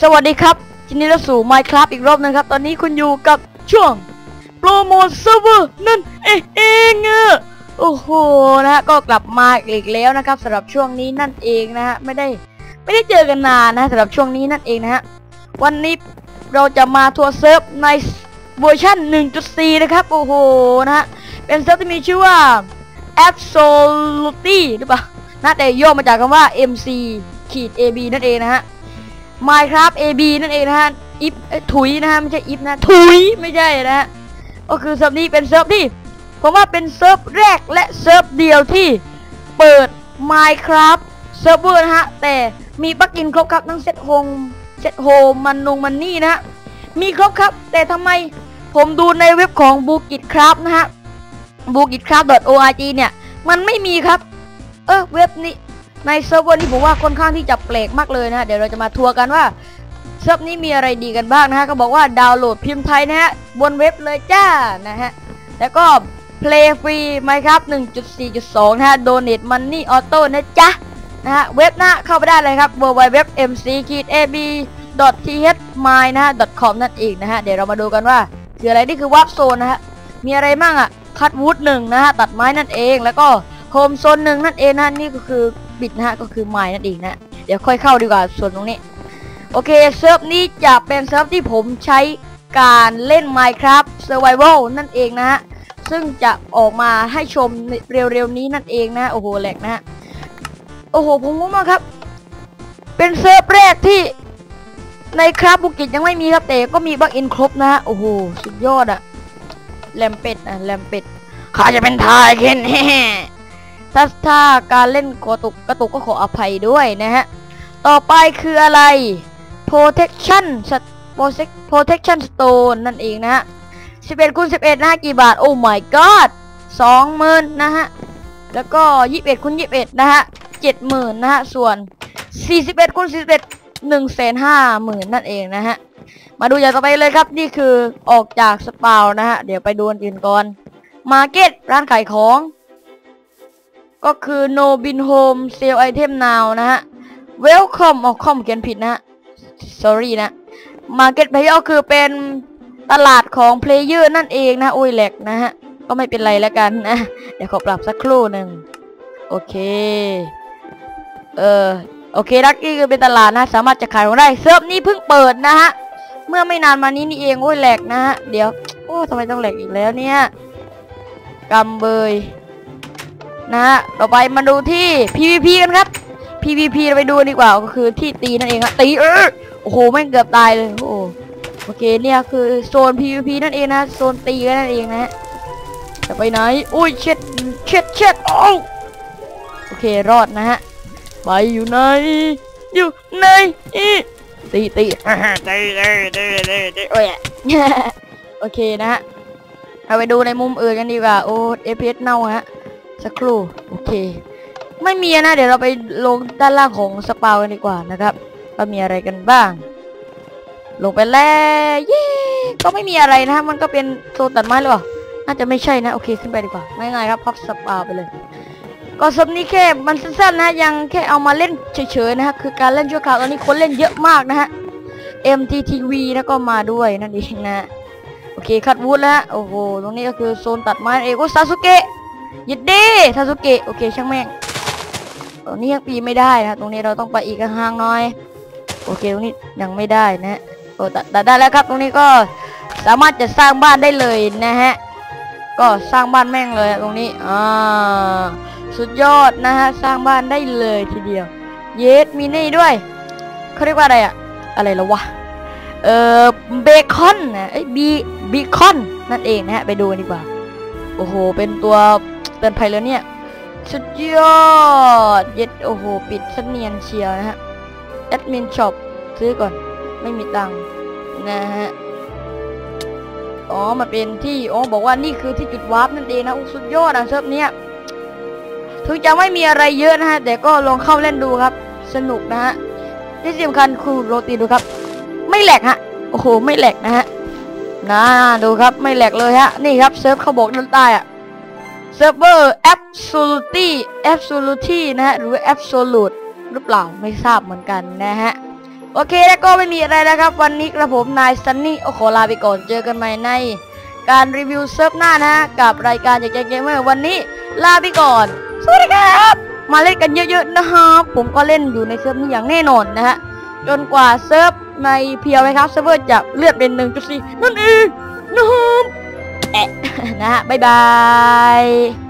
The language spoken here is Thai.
สวัสดีครับยินดีต้อนรับสู่ Minecraft อีกรอบหนึงครับ ตอนนี้คุณอยู่กับช่วงโปรโมทเซิร์ฟเวอร์นั่นเองเองอโอ้โหนะฮะก็กลับมาอีกแล้วนะครับสำหรับช่วงนี้นั่นเองนะฮะไม่ได้ไม่ได้เจอกันนานนะสำหรับช่วงนี้นั่นเองนะฮะวันนี้เราจะมาทัวร์เซิร์ฟในเวอร์ชัน1.4 นะครับ โอ้โหนะฮะเป็นเซิร์ฟที่มีชื่อว่า Absolutely หรือเปล่านะแต่ย่อมาจากคำว่า MC ขีด AB นั่นเองนะฮะ Minecraft AB นั่นเองนะฮะอิฟเอ้ยถุยนะฮะไม่ใช่อิฟนะถุยไม่ใช่นะฮะก็คือเซิร์ฟนี้เป็นเซิร์ฟที่ผมว่าเป็นเซิร์ฟแรกและเซิร์ฟเดียวที่เปิด Minecraft เซิร์ฟเวอร์นะฮะแต่มีปลั๊กอินครบครับทั้งเซตโฮมเซตโฮมมันนงมันนี่นะฮะมีครบครับ แต่ทำไมผมดูในเว็บของ b o o k i t c r a f t นะฮะ b o o k i t c r a f t org เนี่ย มันไม่มีครับ เออเว็บนี้ ในเซิร์ฟเวอร์นี้ผมว่าค่อนข้างที่จะแปลกมากเลยนะฮะเดี๋ยวเราจะมาทัวร์กันว่าเซิร์ฟนี้มีอะไรดีกันบ้างนะฮะก็บอกว่าดาวน์โหลดพิมพ์ไทยนะฮะบนเว็บเลยจ้านะฮะแล้วก็ Play Free Minecraft 1.4.2 นะฮะ Donate Money Auto นะจ๊ะนะฮะเว็บหน้าเข้าไปได้เลยครับ www.mc-ab.thmy นะฮะ .com นั่นเองนะฮะ เดี๋ยวเรามาดูกันว่าคืออะไรนี่คือวับโซนนะฮะ มีอะไรบ้างอะคัดวูดหนึ่งนะฮะ ตัดไม้นั่นเองแล้วก็โฮมโซนหนึ่งนั่นเองนะนี่ก็คือ บิดนะฮะก็คือไม้นั่นเองนะเดี๋ยวค่อยเข้าดีกว่าส่วนตรงนี้ โอเคเซิร์ฟนี้จะเป็นเซิร์ฟที่ผมใช้การเล่น Minecraft Survival นั่นเองนะฮะซึ่งจะออกมาให้ชมเร็วๆนี้นั่นเองนะโอ้โหแหลกนะฮะโอ้โหผมงงมากครับ เป็นเซิร์ฟแรกที่ในครับบุกิจยังไม่มีครับแต่ก็มีบักอินครบนะฮะโอ้โหสุดยอดอะแลมเป็ดอะแลมเป็ดข้าจะเป็นทายเคน ถ้าถ้าการเล่นกระตุกกระตุกก็ขออภัยด้วยนะฮะ ต่อไปคืออะไร protection st- protect- protection stone นั่นเองนะฮะ11คูณ11นะฮะกี่บาท โอ้ my god 20,000นะฮะ แล้วก็ 21คูณ21 นะฮะ 70,000 นะฮะ ส่วน 41คูณ41 150,000 นั่นเองนะฮะ มาดูอย่างต่อไปเลยครับ นี่คือออกจากสปาวนะฮะ เดี๋ยวไปดูอันอื่นก่อน Market ร้านขายของ ก็คือ no bin home sale item now นะฮะ welcome ออกคอมเขียนผิดนะฮะ sorry นะ market player ก็คือเป็นตลาดของ player นั่นเองนะโอ้ยแหลกนะฮะ ก็ไม่เป็นไรแล้วกันนะ เดี๋ยวขอปรับสักครู่หนึ่งโอเค เออโอเคลักกี้คือเป็นตลาดนะ สามารถจะขายของได้เซิร์ฟนี้เพิ่งเปิดนะฮะ เมื่อไม่นานมานี้นี่เองโอ้ยแหลกนะฮะ เดี๋ยว โอ้ทำไมต้องแหลกอีกแล้วเนี่ยกำเบย นะฮะต่อไปมาดูที่ PVP กันครับ PVP เราไปดูดีกว่าก็คือที่ตีนั่นเองครับตีเออโอ้โหแม่งเกือบตายเลยโอ้โหโอเคเนี่ยคือโซน PVP นั่นเองนะโซนตีกันนั่นเองนะจะไปไหนอุ้ยเช็ดเช็ดเช็ดโอ้โอเครอดนะฮะไปอยู่ไหนอยู่ไหนอีตีตีตีตีตีตีตีโอ้ยโอเคนะฮะเอาไปดูในมุมอื่นกันดีกว่าโอ้เอพเน่าฮะ สักครู่โอเค ไม่มีนะ เดี๋ยวเราไปลงด้านล่างของสปาวกันดีกว่านะครับว่ามีอะไรกันบ้าง ลงไปแล้วเย้ก็ไม่มีอะไรนะฮะมันก็เป็นโซนตัดไม้หรือเปล่าน่าจะไม่ใช่นะโอเคขึ้นไปดีกว่าง่ายๆครับพับสปาวไปเลยก็สมนี้แค่มันสั้นๆนะยังแค่เอามาเล่นเฉยๆนะฮะคือการเล่นชั่วคราวตอนนี้คนเล่นเยอะมากนะฮะ MTTV นะก็มาด้วยนั่นเองนะโอเคคัดวูดแล้วโอ้โหตรงนี้ก็คือโซนตัดไม้เอโอ้ซาสุเกะ ยิดดีซาสุเกะโอเคช่างแม่งตรงนี้ยังปีไม่ได้นะตรงนี้เราต้องไปอีกห่างน่อย โอเคตรงนี้ยังไม่ได้นะฮะโอ้ตัดตัดได้แล้วครับ ตรงนี้ก็สามารถจะสร้างบ้านได้เลยนะฮะก็สร้างบ้านแม่งเลยตรงนี้อ่าสุดยอดนะฮะสร้างบ้านได้เลยทีเดียว เยสมีนี่ด้วยเขาเรียกว่าอะไรอะอะไรล้วะเอ่อเบคอนนะเอ้ยบีบีคอนนั่นเองนะฮะไปดูกันดีกว่า โอ้โห เป็นตัว เตือนภัยแล้วเนี่ย สุดยอด เย็ดโอ้โห ปิดสเนียนเชียวนะฮะ แอดมินช็อปซื้อก่อน ไม่มีตังค์นะฮะ อ๋อ มาเป็นที่อ๋อบอกว่านี่คือที่จุดวาร์ปนั่นเองนะสุดยอดอะเซิร์ฟเนี้ยถึงจะไม่มีอะไรเยอะนะฮะ แต่ก็ลองเข้าเล่นดูครับ สนุกนะฮะ ที่สำคัญคือโรตีดูครับ ไม่แหลกฮะ โอ้โห ไม่แหลกนะฮะนะดูครับ ไม่แหลกเลยฮะ นี่ครับเซิร์ฟเขาบอกด้านใต้อะ เซิร์ฟเวอร์ absolutely absolutely นะฮะ หรือ absolute หรือเปล่าไม่ทราบเหมือนกันนะฮะ โอเคแล้วก็ไม่มีอะไรแล้วครับ วันนี้กระผมนายซันนี่โอขอลาไปก่อนเจอกันใหม่ในการรีวิวเซิร์ฟหน้านะฮะ กับรายการจากแกงเกมเมอร์วันนี้ลาไปก่อน สวัสดีครับ มาเล่นกันเยอะๆนะครับผมก็เล่นอยู่ในเซิร์ฟนี้อย่างแน่นอนนะฮะ จนกว่าเซิร์ฟในเพียวไหมครับเซิร์ฟเวอร์จะเลื่อนเป็น1.4นั่นเองนะครับ แอะนะฮะบ๊ายบาย